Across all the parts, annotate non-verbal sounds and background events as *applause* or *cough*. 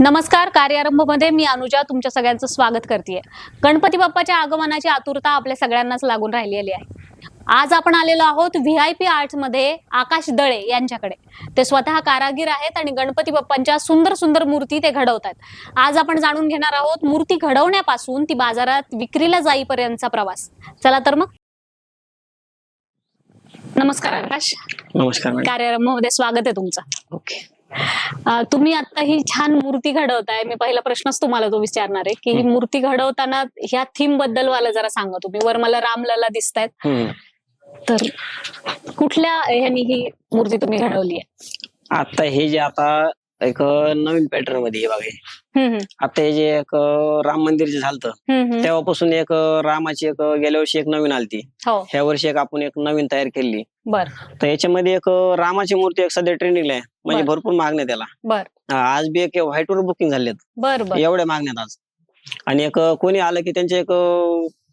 नमस्कार कार्यारंभमध्ये मी अनुजा तुमच्या सगळ्यांचं स्वागत करते गणपती बाप्पाच्या आगमनाची आतुरता आपल्या सगळ्यांनाच लागून राहिलेली आहे. आज आपण आलेलो आहोत व्ही आय पी आर्ट्समध्ये आकाश दळे यांच्याकडे. ते स्वतः कारागीर आहेत आणि गणपती बाप्पांच्या सुंदर सुंदर मूर्ती ते घडवतात. आज आपण जाणून घेणार आहोत मूर्ती घडवण्यापासून ती बाजारात विक्रीला जाईपर्यंतचा प्रवास. चला तर मग. नमस्कार आकाश. नमस्कार मॅडम. कार्यारंभमध्ये स्वागत आहे तुमचं. ओके. अं, तुम्ही आता ही छान मूर्ती घडवताय. मी पहिला प्रश्नच तुम्हाला तो विचारणार आहे की ही हं. मूर्ती घडवताना ह्या थीमबद्दल मला जरा सांगा तुम्ही. वर मला रामलला दिसतायत. हम्म. तर कुठल्या ह्यानी ही मूर्ती तुम्ही घडवली आहे? आता हे जे आता एक नवीन पॅटर्नमध्ये आहे बघा हे. आता हे जे एक राम मंदिर जे झालं. तेव्हापासून एक रामाची एक गेल्या वर्षी एक नवीन आलती. हो. ह्या वर्षी एक आपण एक नवीन तयार केली बर. तर याच्यामध्ये एक रामाची मूर्ती एक सध्या ट्रेंडिंगला आहे. म्हणजे. भरपूर मागण्या त्याला. बर. आज बी एक व्हाईट वर बुकिंग झालेत. एवढ्या मागण्यात आज. आणि एक कोणी आलं की त्यांचे एक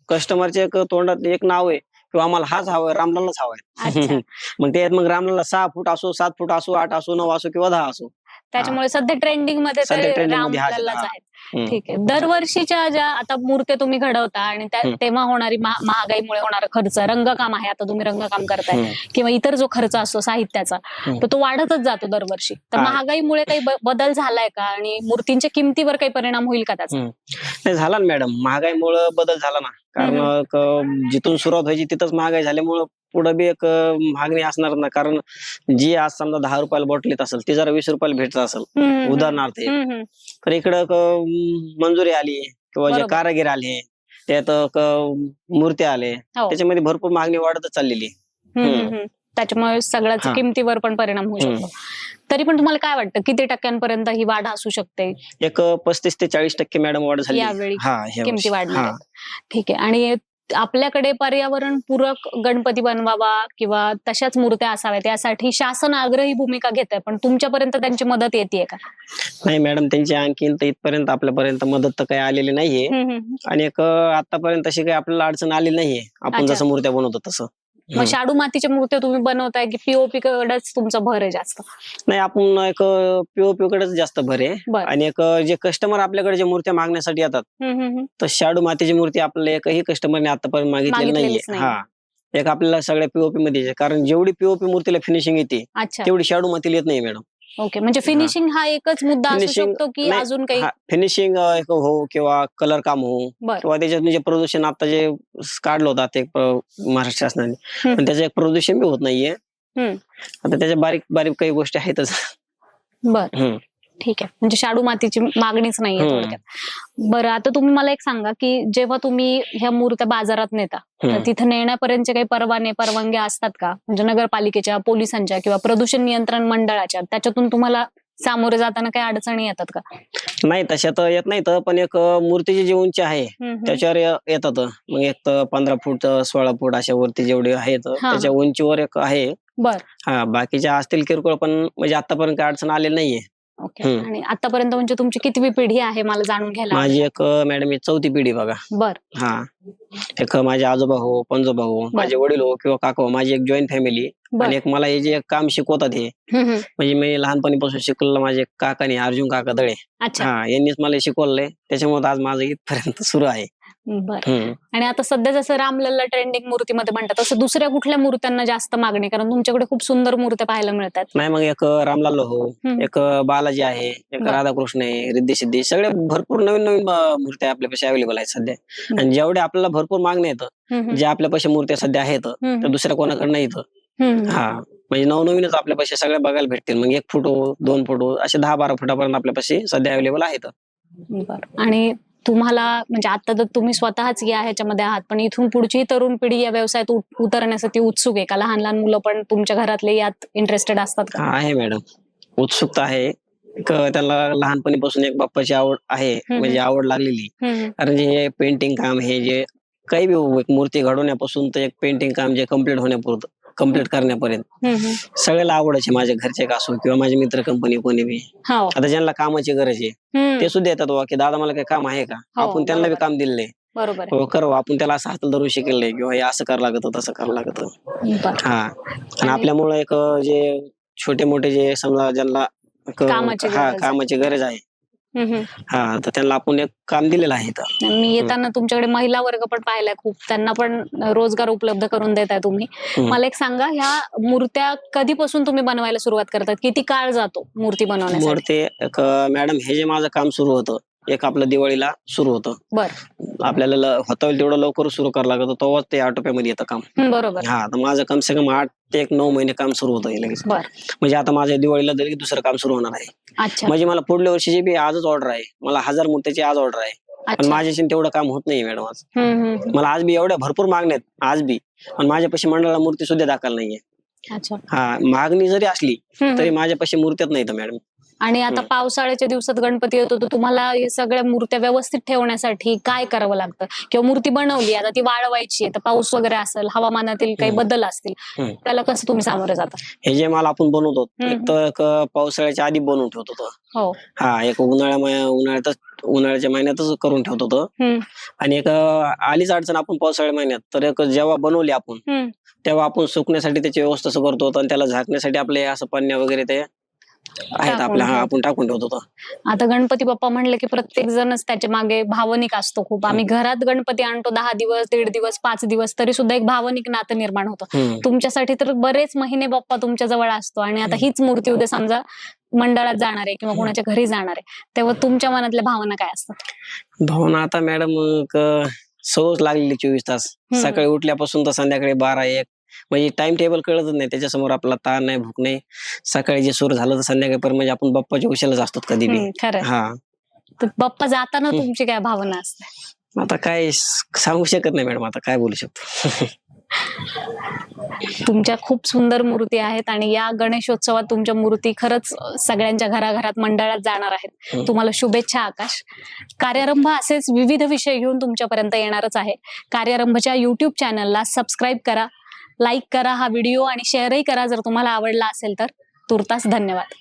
कस्टमरचे एक तोंडात एक नाव आहे किंवा आम्हाला हाच हवाय रामलालच हवाय *laughs* मग त्यात मग रामलाला सहा फूट असो सात फूट असो आठ असो नऊ असो किंवा दहा असो. त्याच्यामुळे सध्या ट्रेंडिंगमध्ये. आहेत. ठीक आहे दरवर्षीच्या ज्या आता मूर्त्या तुम्ही घडवता आणि. तेव्हा होणारी महा- महागाईमुळे होणारा खर्च रंगकाम आहे आता तुम्ही रंगकाम करताय. किंवा इतर जो खर्च असतो साहित्याचा. तर तो वाढतच जातो दरवर्षी तर. महागाईमुळे काही बदल झालाय का आणि मूर्तींच्या किमतीवर काही परिणाम होईल का त्याचा. नाही झाला ना मॅडम महागाईमुळे बदल झाला ना कारण जिथून सुरुवात व्हायची तिथंच महागाई झाल्यामुळं पुढे बी एक मागणी असणार ना कारण जी आज समजा दहा रुपयाला बॉटलीत असेल ती जरा वीस रुपयाला भेटत असेल उदाहरणार्थ. तर इकडं मंजुरी आली किंवा जे. कारागीर आले त्यात क- मूर्ती आले हो. त्याच्यामध्ये भरपूर मागणी वाढतच चाललेली. त्याच्यामुळे सगळ्याच. किमतीवर पण परिणाम होऊ. शकतो तरी पण तुम्हाला काय वाटतं किती टक्क्यांपर्यंत ही वाढ असू शकते एक पस्तीस ते चाळीस टक्के मॅडम वाढ झाली यावेळी किमती. आहेत. ठीक आहे आणि आपल्याकडे पर्यावरण पूरक गणपती बनवावा किंवा तशाच मूर्त्या असाव्यात यासाठी शासन आग्रही भूमिका घेत आहे पण तुमच्यापर्यंत त्यांची मदत येते का? नाही मॅडम त्यांची आणखीन तर इथपर्यंत आपल्यापर्यंत मदत तर काही आलेली नाहीये. आणि एक आतापर्यंत तशी काही आपल्याला अडचण आली नाहीये. आपण अच्छा. जसं मूर्त्या बनवतो तसं. मग. शाडू मातीच्या मूर्त्या तुम्ही बनवताय की पीओपी कडेच तुमचा भर आहे जास्त नाही आपण एक पीओपी कडेच जास्त भर आहे बर आणि एक जे कस्टमर आपल्याकडे जे मूर्त्या मागण्यासाठी येतात हम्म, हम्म, हम्म. तर शाडू मातीची मूर्ती आपल्याला एकही कस्टमरने आतापर्यंत मागितलेली नाहीये नाही. हा एक आपल्याला सगळ्या पीओपी मध्ये. कारण जेवढी पीओपी मूर्तीला फिनिशिंग येते अच्छा तेवढी शाडू मातीला येत नाही मॅडम ओके म्हणजे फिनिशिंग हा एकच मुद्दा असू Finishing शकतो की नाही, अजून काही फिनिशिंग एक हो किंवा कलर काम हो बर किंवा त्याच्यात म्हणजे प्रदूषण आता जे काढलं होतं आता एक प्र- महाराष्ट्र शासनाने हम्म. पण त्याचं एक प्रदूषण बी होत नाहीये हम्म. आता त्याच्या बारीक बारीक काही गोष्टी आहेतच बर हम्म. ठीक आहे म्हणजे शाडू मातीची मागणीच नाहीये हम्म. थोडक्यात बरं आता तुम्ही मला एक सांगा की जेव्हा तुम्ही ह्या मूर्त्या बाजारात नेता तर हम्म. तिथे नेण्यापर्यंतचे काही परवाने परवानग्या असतात का म्हणजे नगरपालिकेच्या पोलिसांच्या किंवा प्रदूषण नियंत्रण मंडळाच्या त्याच्यातून तुम्हाला सामोरे जाताना काही अडचणी येतात का नाही तशा तर येत नाही तर पण एक अं, मूर्तीची जी उंची आहे. त्याच्यावर ये- येतात मग एक तर पंधरा फूट अं, सोळा फूट अशा वरती जेवढे आहेत हा. त्याच्या उंचीवर एक आहे बर हा बाकीच्या असतील किरकोळ पण म्हणजे आतापर्यंत काही अडचण आलेली नाहीये ओके. आणि आतापर्यंत म्हणजे तुमची कितवी पिढी आहे मला जाणून घ्यायला माझी एक मॅडम ही चौथी पिढी बघा. बर. हा. एक माझे आजोबा हो पंजोबा हो माझे वडील हो किंवा काका हो माझी एक जॉईंट फॅमिली आणि एक मला हे जे काम शिकवतात हे. म्हणजे मी लहानपणीपासून शिकलेलं माझे काकाने अर्जुन काका दळे. हा यांनीच मला शिकवलंय. त्याच्यामुळे आज माझं इथपर्यंत सुरू आहे. बर. आणि आता सध्या जसं रामलल्ला ट्रेंडिंग मूर्तीमध्ये म्हणतात तसं दुसऱ्या कुठल्या मूर्त्यांना जास्त मागणी? कारण तुमच्याकडे खूप सुंदर मूर्त्या पाहायला मिळतात नाही मग एक रामलाल हो. एक बालाजी आहे एक. राधाकृष्ण आहे रिद्धी सिद्धी सगळे भरपूर नवीन नवीन मूर्त्या आपल्यापाशी अवेलेबल आहेत सध्या आणि जेवढे आपल्याला भरपूर मागण्या येतं हम्म, हम्म. जे आपल्यापाशी मूर्त्या सध्या आहेत तर दुसऱ्या कोणाकडे नाही येतं. हा म्हणजे नवनवीनच आपल्यापाशी सगळ्या बघायला भेटतील मग एक फोटो दोन फोटो असे दहा बारा फुटापर्यंत आपल्यापाशी सध्या अवेलेबल आहेत आणि तुम्हाला म्हणजे आता तर तुम्ही स्वतःच या ह्याच्यामध्ये आहात पण इथून पुढची तरुण पिढी या व्यवसायात उत- उतरण्यासाठी उत्सुक आहे. का लहान लहान मुलं पण तुमच्या घरातले यात इंटरेस्टेड असतात का? आहे मॅडम उत्सुकता आहे. त्याला लहानपणीपासून एक बाप्पाची आवड आहे म्हणजे आवड लागलेली. कारण जे हे पेंटिंग काम हे जे काही मूर्ती घडवण्यापासून तर एक पेंटिंग काम जे कंप्लीट होण्यापुरतं. कंप्लीट करण्यापर्यंत. सगळ्याला आवडायचे माझ्या घरचे का असो किंवा माझे मित्र कंपनी कोणी बी. हो. आता ज्यांना कामाची गरज आहे ते सुद्धा येतात वा की दादा मला काही काम आहे का? हो, आपण त्यांना बी. काम दिलंय. बरोबर. हो करू आपण त्याला असं हातात धरून शिकलंय किंवा हे असं करावं लागतं तसं करावं लागतं. हा. आणि आपल्यामुळे एक जे छोटे मोठे जे समजा ज्यांना एक कामाची हा गरज आहे. कामाची गरज आहे हम्म, हम्म. हा तर त्यांना आपण एक काम दिलेलं आहे इथं. मी येताना तुमच्याकडे महिला वर्ग पण पाहिलाय खूप त्यांना पण रोजगार उपलब्ध करून देताय तुम्ही हम्म. मला एक सांगा ह्या मूर्त्या कधीपासून तुम्ही बनवायला सुरुवात करतात किती काळ जातो मूर्ती बनवण्यासाठी मूर्ती एक मॅडम हे जे माझं काम सुरू होतं एक आपलं दिवाळीला सुरू होतं. बर. आपल्याला ल- होता होईल तेवढं लवकर सुरू करावं लागतं तेव्हाच ते आटोप्यामध्ये येतं काम. बरोबर. हा तर माझं कम से कम आठ ते एक नऊ महिने काम सुरू होतं हे लगेच. बर. म्हणजे आता माझ्या दिवाळीला तरी दुसरं काम सुरू होणार आहे. अच्छा. म्हणजे मला पुढल्या वर्षीची बी आजच ऑर्डर आहे. मला हजार मूर्त्याची आज ऑर्डर आहे. पण अच्छा. माझ्याशी तेवढं काम होत नाही मॅडम आज. मला आज बी एवढ्या भरपूर मागण्या आहेत आज बी. पण माझ्यापाशी मंडळाला मूर्ती सुद्धा दाखल नाहीये. अच्छा. हा मागणी जरी असली तरी. माझ्यापाशी मूर्त्यात नाही तर मॅडम आणि आता. पावसाळ्याच्या दिवसात गणपती येतो तर तुम्हाला हे सगळ्या मूर्त्या व्यवस्थित ठेवण्यासाठी काय करावं लागतं किंवा मूर्ती बनवली आता ती वाळवायची आहे तर पाऊस वगैरे असेल हवामानातील काही. बदल असतील. त्याला कसं तुम्ही सामोरे जाता हे जे माल आपण बनवतो तर पावसाळ्याच्या आधी बनवून ठेवतो तो हो हा एक उन्हाळ्या उन्हाळ्यातच उन्हाळ्याच्या महिन्यातच करून ठेवतो तो हम्म, आणि एक आलीच अडचण आपण पावसाळ्या महिन्यात तर एक जेव्हा बनवली आपण. तेव्हा आपण सुकण्यासाठी त्याची व्यवस्था करतो आणि त्याला झाकण्यासाठी आपले असं पन्न्या वगैरे ते आहेत टाकून आपल्या हा ठेवतो. आपण टाकून ठेवतो तो. आता गणपती बाप्पा म्हणले की प्रत्येक जणच त्याच्यामागे भावनिक असतो खूप. आम्ही घरात गणपती आणतो दहा दिवस दीड दिवस पाच दिवस तरी सुद्धा एक भावनिक नातं निर्माण होतं. हम्म. तुमच्यासाठी तर बरेच महिने बाप्पा तुमच्या जवळ असतो आणि आता हीच मूर्ती उद्या समजा मंडळात जाणार आहे किंवा कोणाच्या घरी जाणार आहे. तेव्हा तुमच्या मनातल्या भावना काय असतात? भावना आता मॅडम सवच लागलेली चोवीस तास. हम्म. सकाळी उठल्यापासून तर संध्याकाळी बारा एक. म्हणजे टाइम टेबल कळतच नाही. त्याच्यासमोर आपला ताण नाही भूक नाही. सकाळी जे सुरू झालं तर संध्याकाळपर्यंत म्हणजे आपण बाप्पाच्या उशालाच असतात कधी बी. खरं. हा. तर बाप्पा जाताना हम्म. तुमची काय भावना असते? आता काय सांगू शकत नाही मॅडम आता काय बोलू शकतो. तुमच्या खूप सुंदर मूर्ती आहेत आणि या गणेशोत्सवात तुमच्या मूर्ती खरंच सगळ्यांच्या घराघरात मंडळात जाणार आहेत. तुम्हाला शुभेच्छा आकाश. कार्यारंभ असेच विविध विषय घेऊन तुमच्यापर्यंत येणारच आहे. कार्यारंभच्या युट्यूब चॅनलला सबस्क्राईब करा. लाईक करा हा व्हिडिओ आणि शेअरही करा जर तुम्हाला आवडला असेल तर. तुर्तास धन्यवाद.